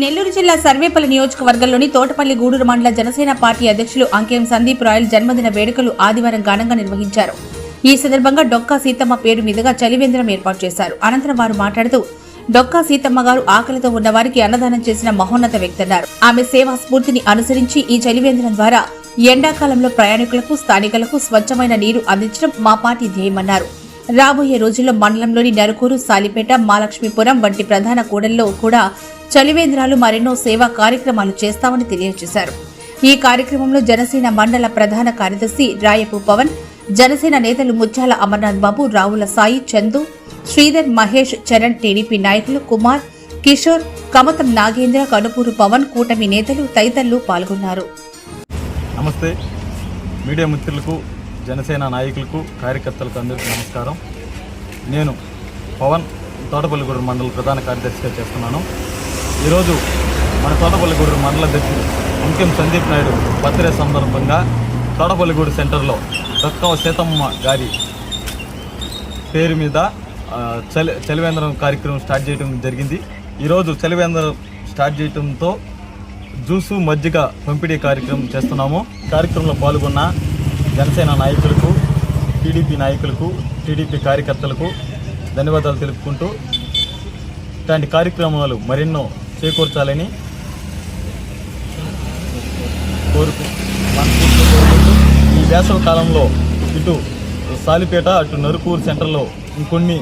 నెల్లూరు జిల్లా సర్వేపల్లి నియోజకవర్గంలోని తోటపల్లి గూడూరు మండల జనసేన పార్టీ అధ్యక్షులు అంకేం సందీప్ రాయల్ జన్మదిన వేడుకలు ఆదివారం ఘనంగా నిర్వహించారు. ఈ సందర్భంగా డొక్కా సీతమ్మ పేరు మీదుగా చలివేంద్రం ఏర్పాటు చేశారు. అనంతరం వారు మాట్లాడుతూ డొక్కా సీతమ్మ గారు ఆకలితో ఉన్న వారికి అన్నదానం చేసిన మహోన్నత వ్యక్తన్నారు. ఆమె సేవా స్ఫూర్తిని అనుసరించి ఈ చలివేంద్రం ద్వారా ఎండాకాలంలో ప్రయాణికులకు స్థానికులకు స్వచ్ఛమైన నీరు అందించడం మా పార్టీ ధ్యేయమన్నారు. రాబోయే రోజుల్లో మండలంలోని నరుకూరు సాలిపేట మాలక్ష్మీపురం వంటి ప్రధాన కూడల్లో కూడా చలివేంద్రాలు మరెన్నో సేవా కార్యక్రమాలు చేస్తామని తెలియజేశారు. ఈ కార్యక్రమంలో జనసేన మండల ప్రధాన కార్యదర్శి రాయపు పవన్ జనసేన నేతలు ముత్యాల అమర్నాథ్ బాబు రావుల సాయి చందు శ్రీధర్ మహేష్ చరణ్ టీడీపీ నాయకులు కుమార్ కిషోర్ కమతం నాగేంద్ర కనుపూరు పవన్ కూటమి నేతలు తదితరులు పాల్గొన్నారు. నమస్తే. మీడియా మిత్రులకు జనసేన నాయకులకు కార్యకర్తలకు అందరికీ నమస్కారం. నేను పవన్ తోటపల్లిగూడూరు మండల ప్రధాన కార్యదర్శిగా చేస్తున్నాను. ఈరోజు మన తోటపల్లిగూడూరు మండల అధ్యక్షుడు అంకెం సందీప్ నాయుడు బర్త్డే సందర్భంగా తోటపల్లిగూడు సెంటర్లో దక్కవ సీతమ్మ గారి పేరు మీద చలి చలివేంద్రం కార్యక్రమం స్టార్ట్ చేయడం జరిగింది. ఈరోజు చలివేంద్రం స్టార్ట్ చేయడంతో జ్యూసు మజ్జిగ పంపిణీ కార్యక్రమం చేస్తున్నాము. కార్యక్రమంలో పాల్గొన్న జనసేన నాయకులకు టీడీపీ నాయకులకు టీడీపీ కార్యకర్తలకు ధన్యవాదాలు తెలుపుకుంటూ ఇట్లాంటి కార్యక్రమాలు మరెన్నో చేకూర్చాలని కోరుకు ఈ వేసవ కాలంలో ఇటు సాలిపేట అటు నరుకూరు సెంటర్లో ఇంకొన్ని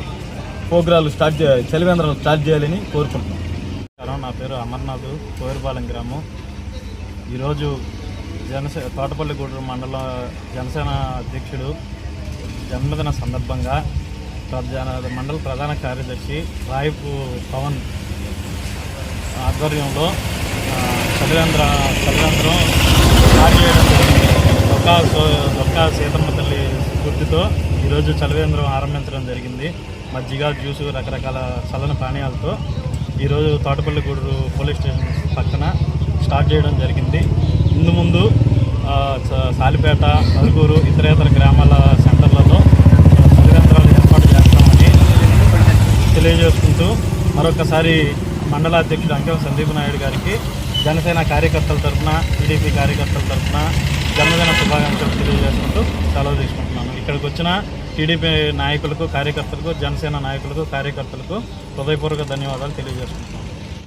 ప్రోగ్రాలు స్టార్ట్ చే చలివేంద్రం స్టార్ట్ చేయాలని కోరుకుంటున్నాను నా పేరు అమర్నాథ్ కోయిరపాలెం గ్రామం. ఈరోజు జనసే తోటపల్లిగూడూరు మండల జనసేన అధ్యక్షుడు జన్మదిన సందర్భంగా ప్రధాన మండల ప్రధాన కార్యదర్శి రాయపు పవన్ ఆధ్వర్యంలో చలివేంద్ర చలివేంద్రం స్టార్ట్ చేయడం దొక్కా దొక్కా సీతమ్మ తల్లి స్ఫూర్తితో ఈరోజు చలివేంద్రం ఆరంభించడం జరిగింది. మజ్జిగ జ్యూసు రకరకాల చల్లని పానీయాలతో ఈరోజు తోటపల్లిగూడూరు పోలీస్ స్టేషన్ పక్కన స్టార్ట్ చేయడం జరిగింది. ముందు ముందు సాలిపేట నలుగురు ఇతరేతర గ్రామాల సెంటర్లలో చలివేంద్రాలు ఏర్పాటు చేస్తామని తెలియజేసుకుంటూ మరొకసారి మండల అధ్యక్షుడు అంకెం సందీప్ నాయుడు గారికి జనసేన కార్యకర్తల తరఫున టీడీపీ కార్యకర్తల తరఫున జన్మదిన శుభాకాంక్షలు తెలియజేసుకుంటూ సెలవు తీసుకుంటున్నాను. ఇక్కడికి వచ్చిన టీడీపీ నాయకులకు కార్యకర్తలకు జనసేన నాయకులకు కార్యకర్తలకు హృదయపూర్వక ధన్యవాదాలు తెలియజేసుకుంటున్నాను.